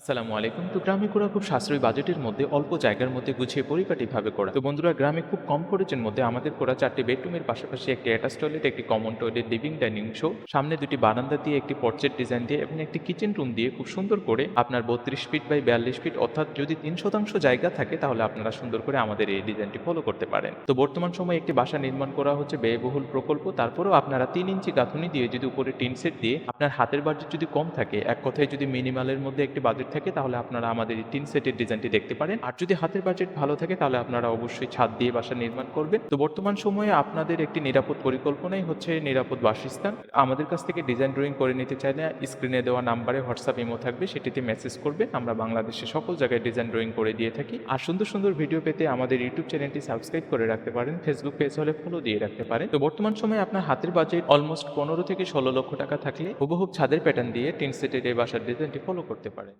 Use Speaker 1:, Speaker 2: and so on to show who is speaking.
Speaker 1: আসসালামু আলাইকুম। তো গ্রামে করা খুব সাশ্রয়ী বাজেটের মধ্যে অল্প জায়গার মধ্যে গুছিয়ে পরিপাটিভাবে করা। তো বন্ধুরা, গ্রামে খুব কম খরচের মধ্যে আমাদের করা চারটি বেডরুমের পাশাপাশি একটি অ্যাটাচ টয়লেট একটি কমন টয়লেট লিভিং ডাইনিং শো সামনে দুটি বারান্দা দিয়ে একটি পর্চেট ডিজাইন দিয়ে এবং একটি কিচেন রুম দিয়ে খুব সুন্দর করে আপনার বত্রিশ ফিট বাই বিয়াল্লিশ ফিট অর্থাৎ যদি তিন শতাংশ জায়গা থাকে তাহলে আপনারা সুন্দর করে আমাদের এই ডিজাইনটি ফলো করতে পারেন। তো বর্তমান সময়ে একটি বাসা নির্মাণ করা হচ্ছে ব্যয়বহুল প্রকল্প। তারপরেও আপনারা তিন ইঞ্চি গাঁথুনি দিয়ে যদি উপরে টিন সেট দিয়ে আপনার হাতের বাজেট যদি কম থাকে, এক কথায় যদি মিনিমালের মধ্যে একটি বাজেট থাকে তাহলে আপনারা আমাদের এই টিন সেটের ডিজাইনটি দেখতে পারেন। আর যদি হাতের বাজেট ভালো থাকে তাহলে আপনারা অবশ্যই ছাদ দিয়ে বাসা নির্মাণ করবেন। তো বর্তমান সময়ে আপনাদের একটি নিরাপদ পরিকল্পনাই হচ্ছে নিরাপদ বাসস্থান। আমাদের কাছ থেকে ডিজাইন ড্রয়িং করে নিতে চাইলে স্ক্রিনে দেওয়া নাম্বারে হোয়াটসঅ্যাপ ইমো থাকবে, সেটিতে মেসেজ করবে আমরা বাংলাদেশে সকল জায়গায় ডিজাইন ড্রয়িং করে দিয়ে থাকি। আর সুন্দর সুন্দর ভিডিও পেতে আমাদের ইউটিউব চ্যানেলটি সাবস্ক্রাইব করে রাখতে পারেন। ফেসবুক পেজ হলে ফলো দিয়ে রাখতে পারেন। তো বর্তমান সময়ে আপনার হাতের বাজেট অলমোস্ট পনেরো থেকে ষোলো লক্ষ টাকা থাকলে হুবহুব ছাদের প্যাটার্ন দিয়ে টিন সেটের এই বাসার ডিজাইনটি ফলো করতে পারেন।